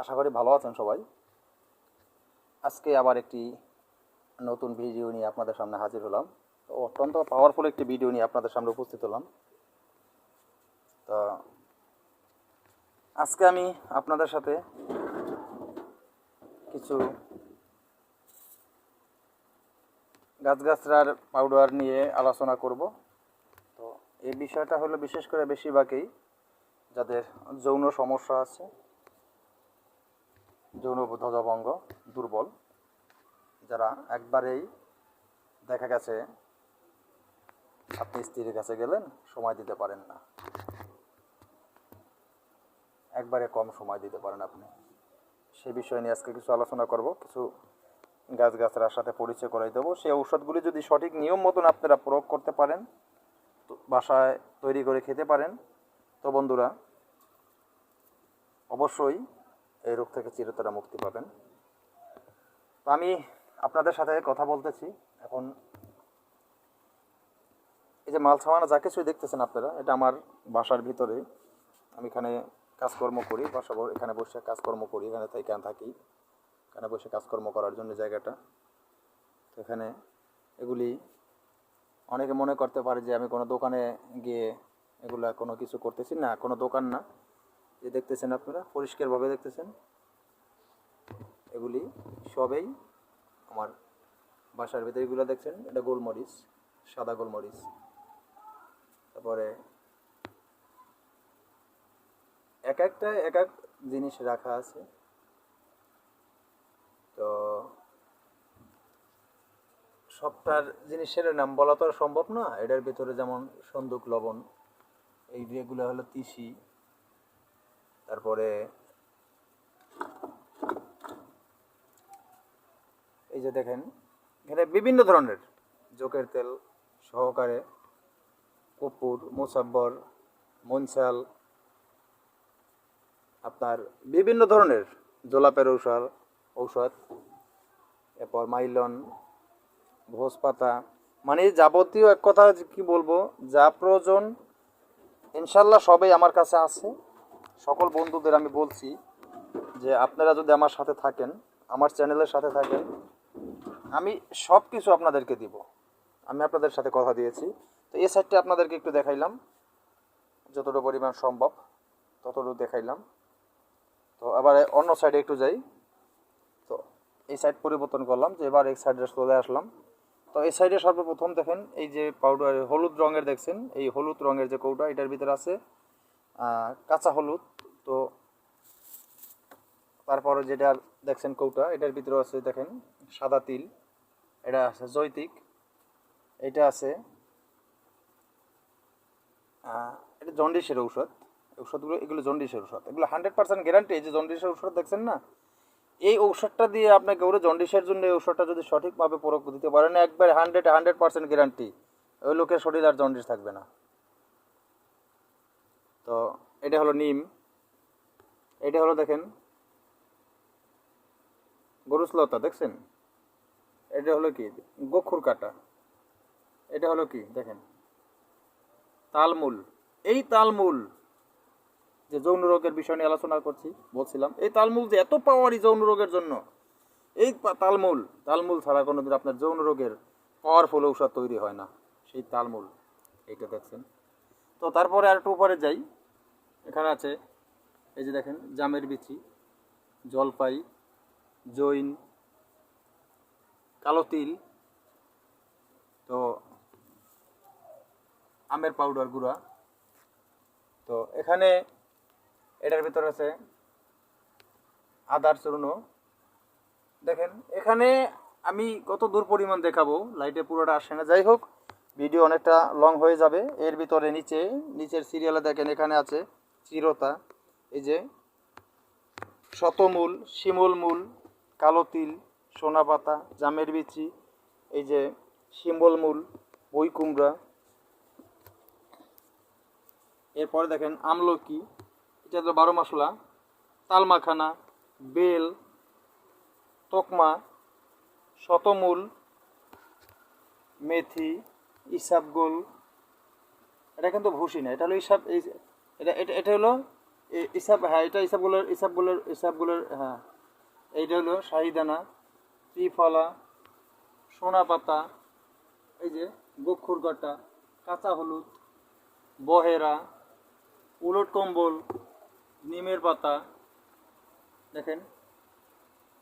আশা করি ভালো আছেন সবাই। আজকে আবার একটি নতুন ভিডিও নিয়ে আপনাদের সামনে হাজির হলাম। তো অত্যন্ত পাওয়ারফুল একটি ভিডিও নিয়ে আপনাদের সামনে উপস্থিত হলাম। তো আজকে আমি আপনাদের সাথে কিছু গাছগাছরার পাউডার নিয়ে আলোচনা করব। তো এই বিষয়টা হলো বিশেষ করে বেশিরভাগই যাদের যৌন সমস্যা আছে যৌন ধ্বজভঙ্গ দুর্বল, যারা একবারেই দেখা গেছে আপনি স্ত্রীর কাছে গেলেন, সময় দিতে পারেন না। একবারে কম সময় দিতে পারেন আপনি। সে বিষয় নিয়ে আজকে কিছু আলোচনা করব, কিছু গাছ গাছগাছরার সাথে পরিচয় করাই দেবো। সেই ঔষধগুলি যদি সঠিক নিয়ম মতন আপনারা প্রয়োগ করতে পারেন বাসায় তৈরি করে খেতে পারেন, তো বন্ধুরা, অবশ্যই এই রোগ থেকে চিরতরা মুক্তি পাবেন। তো আমি আপনাদের সাথে কথা বলতেছি। এখন এই যে মাল সামানা যা কিছুই দেখতেছেন আপনারা, এটা আমার বাসার ভিতরে। আমি এখানে কাজকর্ম করি, বাসা এখানে বসে কাজকর্ম করি, এখানে এখানে থাকি। এখানে বসে কাজকর্ম করার জন্য জায়গাটা। তো এখানে এগুলি অনেকে মনে করতে পারে যে আমি কোনো দোকানে গিয়ে এগুলা কোনো কিছু করতেছি না, কোনো দোকান না। যে দেখতেছেন আপনারা, পরিষ্কারভাবে দেখতেছেন, এগুলি সবেই আমার বাসার ভিতরে এগুলো দেখছেন, এটা গোলমরিচ, সাদা গোলমরিচ। তারপরে এক একটা, এক এক জিনিস রাখা আছে। তো সবটার জিনিসের নাম বলা তো সম্ভব না, এটার ভিতরে যেমন সন্দুক, লবণ, এই যেগুলো হলো তিসি তারপরে এই যে দেখেন, এখানে বিভিন্ন ধরনের জোকের তেল সহকারে কপুর মোসাব্বর মনসাল আপনার বিভিন্ন ধরনের জোলাপের ঔষধ ঔষধ, এরপর মাইলন ভোজ পাতা মানে যাবতীয় এক কথা কি বলব, যা প্রয়োজন, ইনশাল্লাহ সবই আমার কাছে আছে। সকল বন্ধুদের আমি বলছি যে আপনারা যদি আমার সাথে থাকেন, আমার চ্যানেলের সাথে থাকেন, আমি সব কিছু আপনাদেরকে দিব। আমি আপনাদের সাথে কথা দিয়েছি। তো এই সাইডটা আপনাদেরকে একটু দেখাইলাম যতটুকু পরিমাণ সম্ভব, ততটুকু দেখাইলাম। তো আবার অন্য সাইডে একটু যাই। তো এই সাইড পরিবর্তন করলাম যে এবার এই সাইডে চলে আসলাম। তো এই সাইডে সর্বপ্রথম দেখেন, এই যে পাউডার হলুদ রঙের দেখছেন, এই হলুদ রঙের যে কৌটা, এটার ভিতরে আছে কাঁচা হলুদ, তো তারপরে যেটা দেখছেন কৌটা, এটার ভিতরে আছে দেখেন সাদা তিল, এটা আছে জৈতিক, এটা আছে এটা জন্ডিসের ঔষধ, ঔষধগুলো, এগুলো জন্ডিসের ঔষধ। এগুলো হান্ড্রেড পার্সেন্ট গ্যারান্টি এই যে জন্ডিসের ঔষধ দেখছেন না? এই ঔষধটা দিয়ে আপনাকে ওরে জন্ডিসের জন্য এই ঔষধটা যদি সঠিকভাবে প্রয়োগ দিতে পারেন, একবার হান্ড্রেড হান্ড্রেড পার্সেন্ট গ্যারান্টি ওই লোকের শরীর আর জন্ডিস থাকবে না। তো এটা হলো নিম। এটা হলো দেখেন গরুসলতা দেখছেন? এটা হলো কি? গোখুর কাটা। এটা হলো কি? দেখেন। তালমূল। এই তালমূল যে যৌন রোগের বিষয় নিয়ে আলোচনা করছি, বলছিলাম, এই তালমূল যে এত পাওয়ারই যৌন রোগের জন্য, এই তালমূল তালমূল ছাড়া কোনোদিন আপনার যৌন রোগের পাওয়ারফুল ঔষধ তৈরি হয় না, সেই তালমূল। এইটা দেখছেন। তো তারপরে আর একটু উপরে যাই। এখানে আছে, এই যে দেখেন, জামের বিচি, জলপাই, জৈন, কালো তিল, তো আমের পাউডার গুঁড়া, তো এখানে এটার ভিতর আছে আদার চূর্ণ। দেখেন, এখানে আমি কত দূর পরিমাণ দেখাবো, লাইটে পুরোটা আসে না। যাই হোক, ভিডিও অনেকটা লং হয়ে যাবে। এর ভিতরে নিচে, নিচের সিরিয়ালে দেখেন, এখানে আছে চিরতা এই যে শতমূল, শিমুল মূল, কালো তিল, সোনা পাতা, জামের বিচি, এই যে শিম্বল মূল, বই কুমড়া। এরপরে দেখেন আমলকি, এটা তো বারো মশলা, তালমাখানা, বেল, তকমা, শতমূল, মেথি ইসাবগোল এটা কিন্তু ভুসি না, এটা হলো ইসাব এটা এটা এটা হলো ইসাব হ্যাঁ এটা ইসাবগুলোর ইসাবগুলোর ইসাবগুলোর হ্যাঁ। এইটা হলো শাহিদানা, ত্রিফলা সোনা পাতা এই যে গক্ষুর কাটা কাঁচা হলুদ, বহেরা, উলট কম্বল, নিমের পাতা, দেখেন,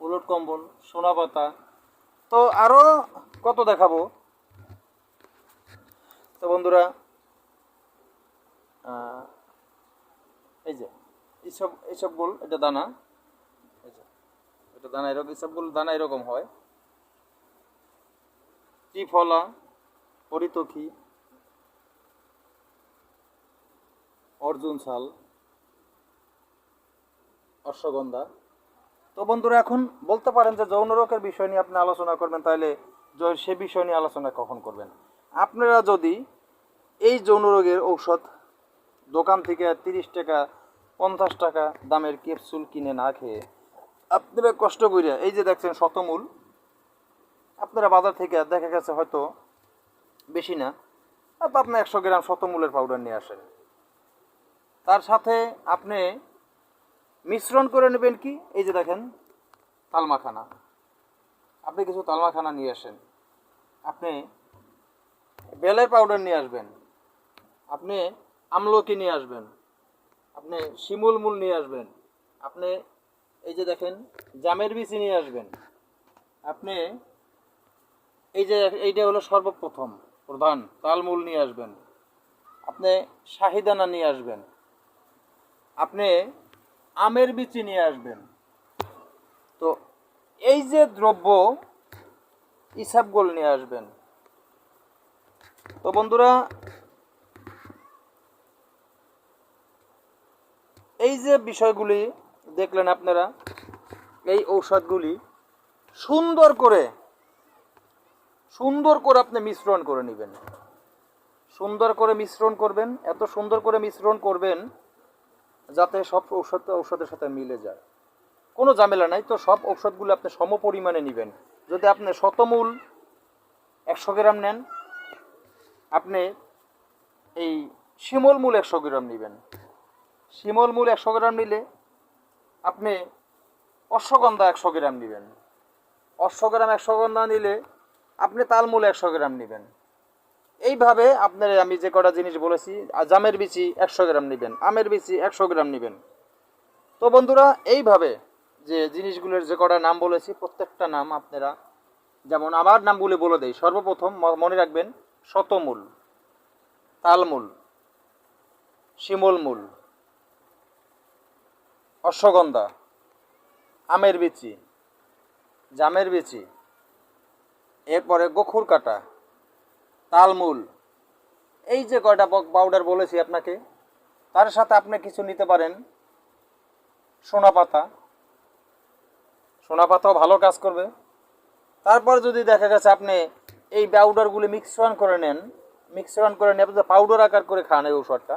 উলট কম্বল সোনা পাতা তো আরও কত দেখাবো? তো বন্ধুরা এই যে এইসব এইসব গোল এটা দানা এটা দানা এরকম এইসব গোল দানা এরকম হয়। ত্রিফলা হরিতকি অর্জুন শাল, অশ্বগন্ধা। তো বন্ধুরা, এখন বলতে পারেন যে যৌন রোগের বিষয় নিয়ে আপনি আলোচনা করবেন, তাহলে সে বিষয় নিয়ে আলোচনা কখন করবেন? আপনারা যদি এই যৌন রোগের ঔষধ দোকান থেকে তিরিশ টাকা পঞ্চাশ টাকা দামের ক্যাপসুল কিনে না খেয়ে আপনারা কষ্ট করে এই যে দেখছেন শতমূল, আপনারা বাজার থেকে দেখা গেছে হয়তো বেশি না আপনি একশো গ্রাম শতমূলের পাউডার নিয়ে আসেন। তার সাথে আপনি মিশ্রণ করে নেবেন কি? এই যে দেখেন, তালমাখানা। আপনি কিছু তালমাখানা নিয়ে আসেন। আপনি বেলের পাউডার নিয়ে আসবেন। আপনি আমলকি নিয়ে আসবেন। আপনি শিমুল মূল নিয়ে আসবেন। আপনি এই যে দেখেন, জামের বিচি নিয়ে আসবেন। আপনি এই যে এইটা হলো সর্বপ্রথম, প্রধান তালমূল নিয়ে আসবেন। আপনি শাহিদানা নিয়ে আসবেন। আপনি আমের বিচি নিয়ে আসবেন। তো এই যে দ্রব্য ইসাবগোল নিয়ে আসবেন। তো বন্ধুরা এই যে বিষয়গুলি দেখলেন আপনারা, এই ঔষধগুলি সুন্দর করে সুন্দর করে আপনি মিশ্রণ করে নেবেন। সুন্দর করে মিশ্রণ করবেন, এত সুন্দর করে মিশ্রণ করবেন যাতে সব ঔষধ ঔষধের সাথে মিলে যায়। কোনো ঝামেলা নাই, তো সব ঔষধগুলো আপনি সম পরিমাণে নেবেন। যদি আপনি শতমূল একশো গ্রাম নেন, আপনি এই শিমল মূল একশো গ্রাম নেবেন। শিমল মূল একশো গ্রাম নিলে আপনি অশ্বগন্ধা একশো গ্রাম নেবেন। অশ্বগ্রাম একশো গন্ধা নিলে আপনি তালমূল একশো গ্রাম নেবেন। এইভাবে আপনার আমি যে কটা জিনিস বলেছি জামের বিচি একশো গ্রাম নেবেন, আমের বিচি একশো গ্রাম নেবেন। তো বন্ধুরা, এইভাবে যে জিনিসগুলোর যে কটা নাম বলেছি, প্রত্যেকটা নাম আপনারা যেমন আমার নামগুলি বলে দেই, সর্বপ্রথম মনে রাখবেন শতমূল, তালমূল শিমলমূল অশ্বগন্ধা, আমের বিচি, জামের বিচি, এরপরে গখুর কাটা, তালমূল। এই যে কয়টা পাউডার বলেছি আপনাকে, তার সাথে আপনি কিছু নিতে পারেন। সোনা পাতা। সোনা পাতাও ভালো কাজ করবে। তারপর যদি দেখা গেছে আপনি এই পাউডারগুলি মিক্সরণ করে নেন মিক্সরণ করে নিয়ে আপনি পাউডার আকার করে খান এই ঔষধটা,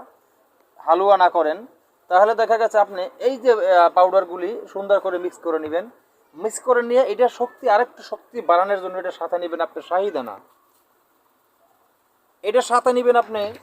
হালুয়া না করেন তাহলে দেখা গেছে আপনি এই যে পাউডারগুলি সুন্দর করে মিক্স করে নেবেন। মিক্স করে নিয়ে এটা শক্তি, আরেকটু শক্তি বাড়ানোর জন্য এটা সাথে নেবেন আপনি শাহিদানা। এটা সাথে নেবেন আপনি